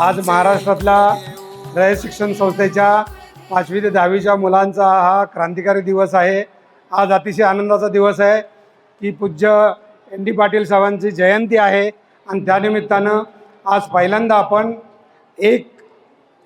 आज महाराष्ट्रातल्या रयत शिक्षण संस्थेच्या पाचवी ते दहावीच्या मुलांचा हा क्रांतिकारी दिवस आहे. आज अतिशय आनंदाचा दिवस आहे की पूज्य एन डी पाटील साहेबांची जयंती आहे आणि त्यानिमित्तानं आज पहिल्यांदा आपण एक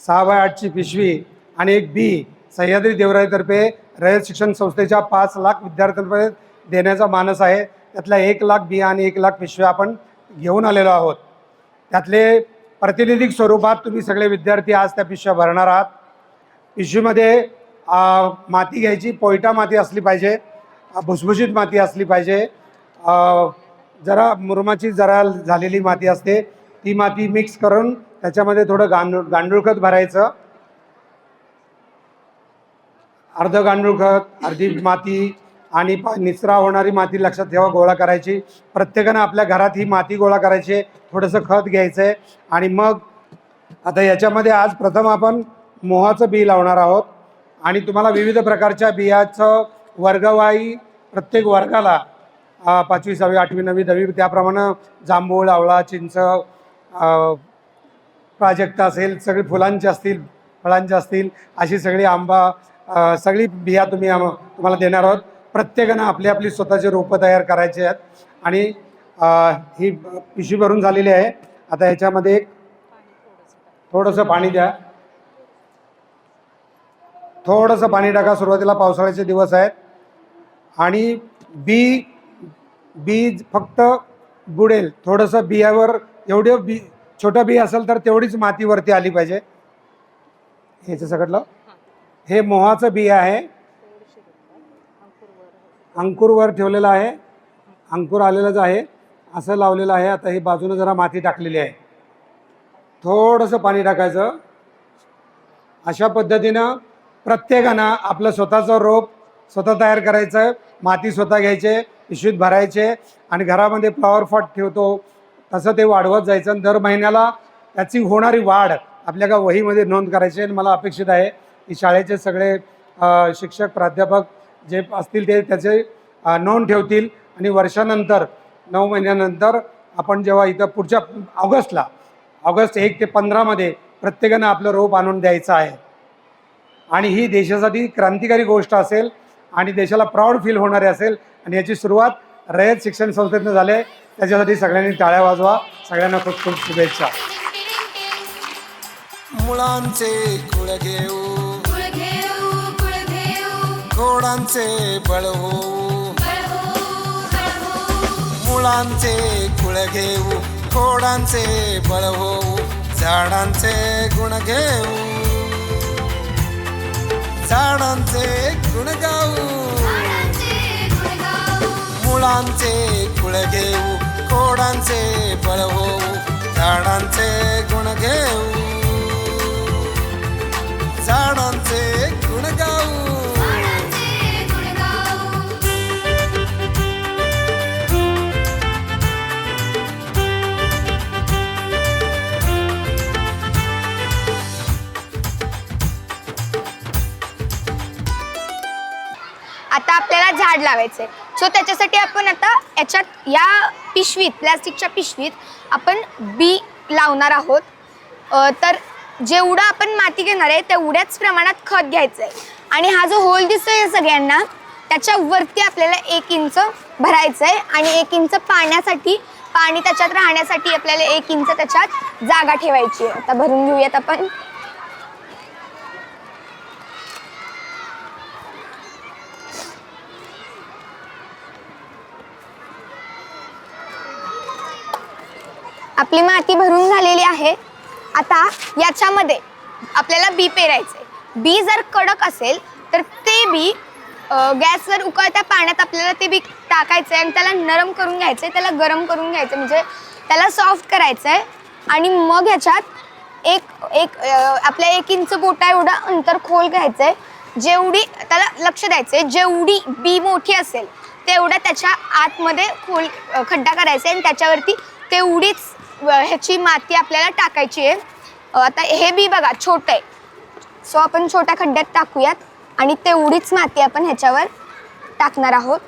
सहा बाय आठची पिशवी आणि एक बी सह्याद्री देवराईतर्फे रयत शिक्षण संस्थेच्या पाच लाख विद्यार्थ्यांपर्यंत देण्याचा मानस आहे. त्यातल्या एक लाख बी आणि एक लाख पिशव्या आपण घेऊन आलेलो आहोत. त्यातले प्रातिनिधिक स्वरूपात तुम्ही सगळे विद्यार्थी आज त्या पिशव्या भरणार आहात. पिशवीमध्ये माती घ्यायची पोयटा माती असली पाहिजे भुसभुशीत माती असली पाहिजे. जरा मुरमाची जरा झालेली माती असते ती माती मिक्स करून त्याच्यामध्ये थोडं गांडूळ गांडूळ खत भरायचं. अर्ध गांडूळ खत अर्धी माती आणि पा निचरा होणारी माती लक्षात ठेवा गोळा करायची. प्रत्येकानं आपल्या घरात ही माती गोळा करायची आहे. थोडंसं खत घ्यायचं आहे आणि मग आता याच्यामध्ये आज प्रथम आपण मोहाचं बी लावणार आहोत. आणि तुम्हाला विविध प्रकारच्या बियाचं वर्गवाई प्रत्येक वर्गाला पाचवी सहावी आठवी नववी दहावी त्याप्रमाणे जांभूळ आवळा चिंच प्राजक्ता असेल सगळी फुलांची असतील फळांची असतील अशी सगळी आंबा सगळी बिया तुम्ही आम तुम्हाला देणार आहोत. प्रत्येकानं आपली आपली स्वतःची रोपं तयार करायची आहेत. आणि ही पिशवी भरून झालेली आहे. आता ह्याच्यामध्ये एक थोडंसं पाणी द्या. थोडंसं पाणी टाका. सुरुवातीला पावसाळ्याचे दिवस आहेत. आणि बी बीज फक्त बुडेल. थोडंसं बियावर एवढं बी छोटं बी असेल तर तेवढीच मातीवरती आली पाहिजे. ह्याचं सगळं. हे मोहाचं बी आहे. अंकुरवर ठेवलेलं आहे. अंकुर आलेलंच आहे. असं लावलेलं आहे. आता ही बाजूनं जरा माती टाकलेली आहे. थोडंसं पाणी टाकायचं. अशा पद्धतीनं प्रत्येकानं आपलं स्वतःचं रोप स्वतः तयार करायचं माती स्वतः घ्यायचे पिशवीत भरायचे आणि घरामध्ये फ्लॉवर पॉट ठेवतो. तसं ते वाढवत जायचं आणि दर महिन्याला त्याची होणारी वाढ आपल्या का वहीमध्ये नोंद करायची आणि मला अपेक्षित आहे की शाळेचे सगळे शिक्षक प्राध्यापक जे असतील ते त्याचे नोंद ठेवतील आणि वर्षानंतर नऊ महिन्यानंतर आपण जेव्हा इथं पुढच्या ऑगस्टला ऑगस्ट एक ते पंधरामध्ये प्रत्येकानं आपलं रोप आणून द्यायचं आहे. आणि ही देशासाठी क्रांतिकारी गोष्ट असेल आणि देशाला प्राऊड फील होणारे असेल आणि याची सुरुवात रयत शिक्षण संस्थेतनं झाले त्याच्यासाठी सगळ्यांनी टाळ्या वाजवा. सगळ्यांना खूप खूप शुभेच्छा. मुळांचे कुळ घेऊ. कुळ घेऊ कुळ घेऊ. खोडांचे बळ होऊ. फुलांचे कुळ घेऊ खोडांचे बळ होऊ झाडांचे गुण घेऊ. झाडांचे गुण गाऊ. मुळांचे कुळ घेऊ खोडांचे बळ होऊ झाडांचे गुण घेऊ. झाडांचे गुण गाऊ. झाड आपल्याला झाड सो त्याच्यासाठी आपण आता याच्यात या पिशवीत प्लॅस्टिकच्या पिशवीत आपण बी लावणार आहोत. तर जेवढं आपण माती घेणार आहे तेवढ्याच प्रमाणात खत घ्यायचं आहे आणि हा जो होल दिसतोय सगळ्यांना त्याच्या वरती आपल्याला एक इंच भरायचं आहे आणि एक इंच पाण्यासाठी पाणी त्याच्यात राहण्यासाठी आपल्याला एक इंच त्याच्यात जागा ठेवायची आहे. आता भरून घेऊयात आपण. आपली माती भरून झालेली आहे. आता याच्यामध्ये आपल्याला बी पेरायचे बी जर कडक असेल तर ते बी गॅसवर उकळत्या पाण्यात आपल्याला ते बी टाकायचं आहे आणि त्याला नरम करून घ्यायचं आहे त्याला गरम करून घ्यायचं म्हणजे त्याला सॉफ्ट करायचं आहे आणि मग ह्याच्यात एक एक आपल्या एक इंच बोटा एवढा अंतर खोल घ्यायचं आहे जेवढी त्याला लक्ष द्यायचं आहे जेवढी बी मोठी असेल तेवढा त्याच्या आतमध्ये खोल खड्डा करायचा आहे आणि त्याच्यावरती तेवढीच ह्याची माती आपल्याला टाकायची आहे. आता हे बी बघा छोटं आहे. सो आपण छोट्या खड्ड्यात टाकूयात आणि तेवढीच माती आपण ह्याच्यावर टाकणार आहोत.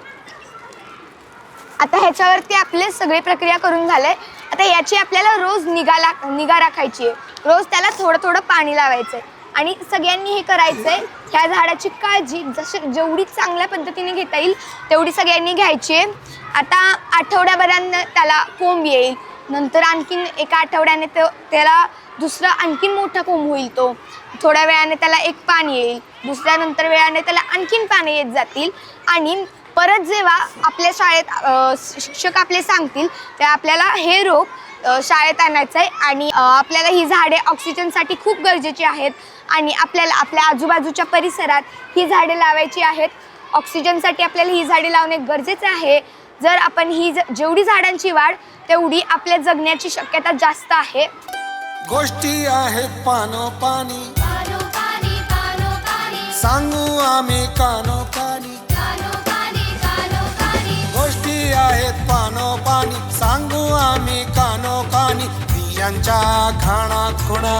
आता ह्याच्यावरती आपले सगळी प्रक्रिया करून झालंय. आता याची आपल्याला रोज निगा ला निगा राखायची आहे. रोज त्याला थोडं थोडं पाणी लावायचं आहे आणि सगळ्यांनी हे करायचंय. ह्या झाडाची काळजी जशी जेवढी चांगल्या पद्धतीने घेता येईल तेवढी सगळ्यांनी घ्यायची आहे. आता आठवड्याभरानं त्याला कोंब येईल. नंतर आणखीन एका आठवड्याने तो त्याला दुसरा आणखीन मोठा कोंब होईल तो. थोड्या वेळाने त्याला एक पाणी येईल. दुसऱ्या नंतर वेळाने त्याला आणखीन पाणी येत जातील. आणि परत जेव्हा आपल्या शाळेत शिक्षक आपले सांगतील तेव्हा आपल्याला हे रोप शाळेत आणायचं आहे. आणि आपल्याला ही झाडे ऑक्सिजनसाठी खूप गरजेची आहेत. आणि आपल्याला आपल्या आजूबाजूच्या परिसरात ही झाडे लावायची आहेत. ऑक्सिजनसाठी आपल्याला ही झाडे लावणे गरजेचे आहे. जर आपण ही ज- जेवढी झाडांची वाढ तेवढी आपल्या जगण्याची शक्यता जास्त आहे. गोष्टी आहेत पानोपानी. पानो पानी पानो पानी सांगू आम्ही कानो पानी कानो पानी गोष्टी आहेत पानोपानी. सांगू आम्ही कानोकानी बियांच्या घाणात खुणा.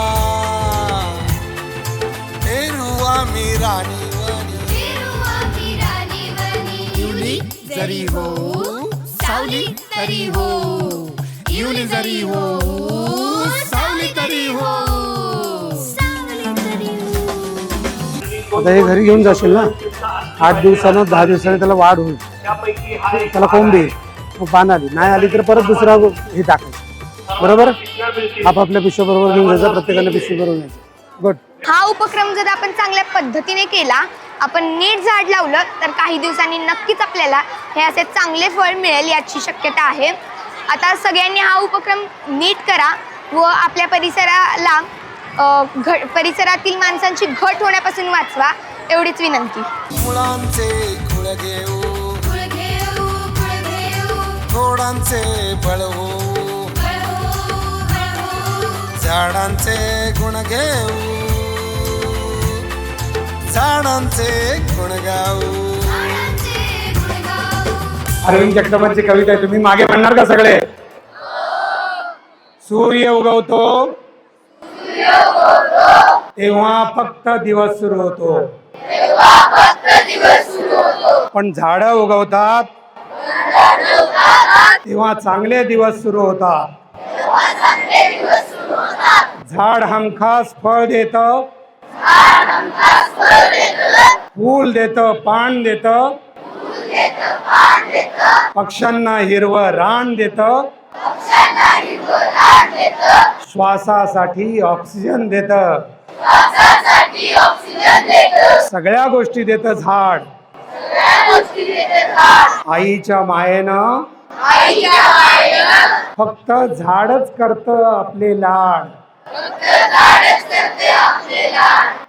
पेरू आम्ही राणी युनी जरी हो सावली तरी हो युनी जरी हो सावली तरी हो. आता हे घरी घेऊन जाशील ना? आठ दिवसानं दहा दिवसानं त्याला वाढ होईल. त्याला कोंब मग पान आली. नाही आली तर परत दुसरा हे टाकायचं बरोबर? आपापल्या पिशव्या बरोबर घेऊन जायचं प्रत्येकाने पिशवी बरोबर घ्यायचं. गुड हा उपक्रम जर आपण चांगल्या पद्धतीने केला आपण नीट झाड लावलं तर काही दिवसांनी नक्कीच आपल्याला हे असे चांगले फळ मिळेल याची शक्यता आहे. आता सगळ्यांनी हा उपक्रम नीट करा व आपल्या परिसराला अ, घ परिसरातील माणसांची घट होण्यापासून वाचवा एवढीच विनंती. मुळांचे घेऊ खोडांचे बळ बळहो बळहो झाडांचे गुण घेऊ. झाडांचे गुण गाऊ. झाडांचे गुण गाऊ अरविंद जगतापांची कविता आहे. तुम्ही मागे म्हणणार का सगळे? सूर्य उगवतो. तेव्हा फक्त दिवस सुरू होतो. पण झाड उगवतात. तेव्हा चांगले दिवस सुरू होतात. झाड हमखास फळ देत. फूल देत पान देत. पक्ष्यांना हिरवं रान देत. श्वासासाठी ऑक्सिजन देत. सगळ्या गोष्टी देत झाड. आईच्या मायेनं फक्त झाडच करत आपले लाड.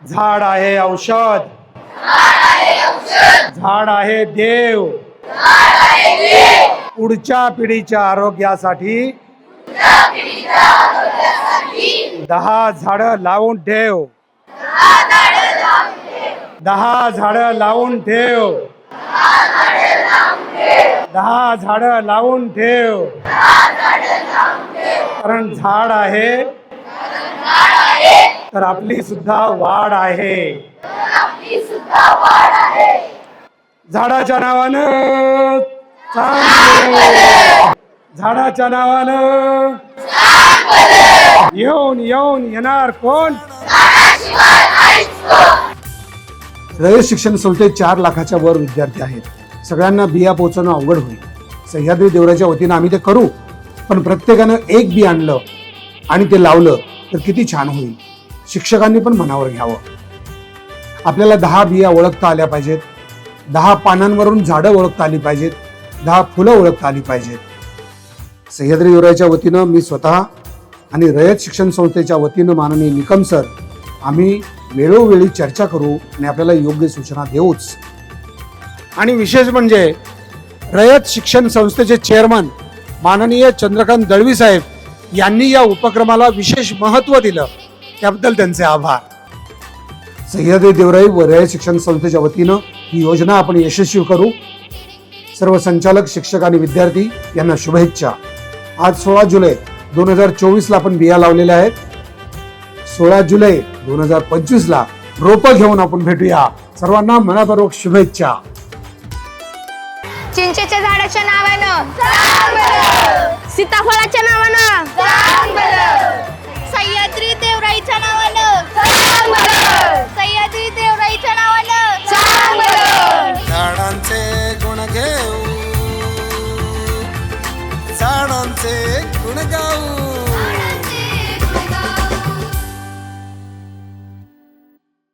झाड आहे औषध. झाड आहे देव. पुढच्या पिढीच्या आरोग्यासाठी दहा झाडं लावून ठेव. दहा झाडं लावून ठेव. दहा झाडं लावून ठेव. कारण झाड आहे. तर आपली सुद्धा वाढ आहे. झाडाच्या नावानं चांगलं. झाडाच्या नावानं येऊन येऊन येणार कोण? रयत शिक्षण संस्थेत चार लाखाच्या वर विद्यार्थी आहेत. सगळ्यांना बिया पोचवणं अवघड होईल. सह्याद्री देवराच्या वतीनं आम्ही ते करू पण प्रत्येकानं एक बी आणलं आणि ते लावलं तर किती छान होईल. शिक्षकांनी पण मनावर घ्यावं. आपल्याला दहा बिया ओळखता आल्या पाहिजेत. दहा पानांवरून झाडं ओळखता आली पाहिजेत. दहा फुलं ओळखता आली पाहिजेत. सह्याद्री देवराच्या वतीनं मी स्वतः आणि रयत शिक्षण संस्थेच्या वतीनं माननीय निकम सर आम्ही वेळोवेळी चर्चा करू आणि आपल्याला योग्य सूचना देऊच. आणि विशेष म्हणजे रयत शिक्षण संस्थेचे चेअरमन माननीय चंद्रकांत दळवी साहेब यांनी या उपक्रमाला विशेष महत्त्व दिलं. त्याबद्दल त्यांचे आभार. सह्याद्री देवराई व रयत शिक्षण संस्थेच्या वतीनं ही योजना आपण यशस्वी करू. सर्व संचालक शिक्षक आणि विद्यार्थी यांना शुभेच्छा. आज सोळा जुलै दोन हजार चोवीसला आपण बिया लावलेल्या आहेत. सोळा जुलै दोन हजार पंचवीस ला रोपं घेऊन आपण भेटूया. सर्वांना मनापूर्वक शुभेच्छा. चिंचेच्या झाडाच्या नावानं. सीताफळाच्या नावानं.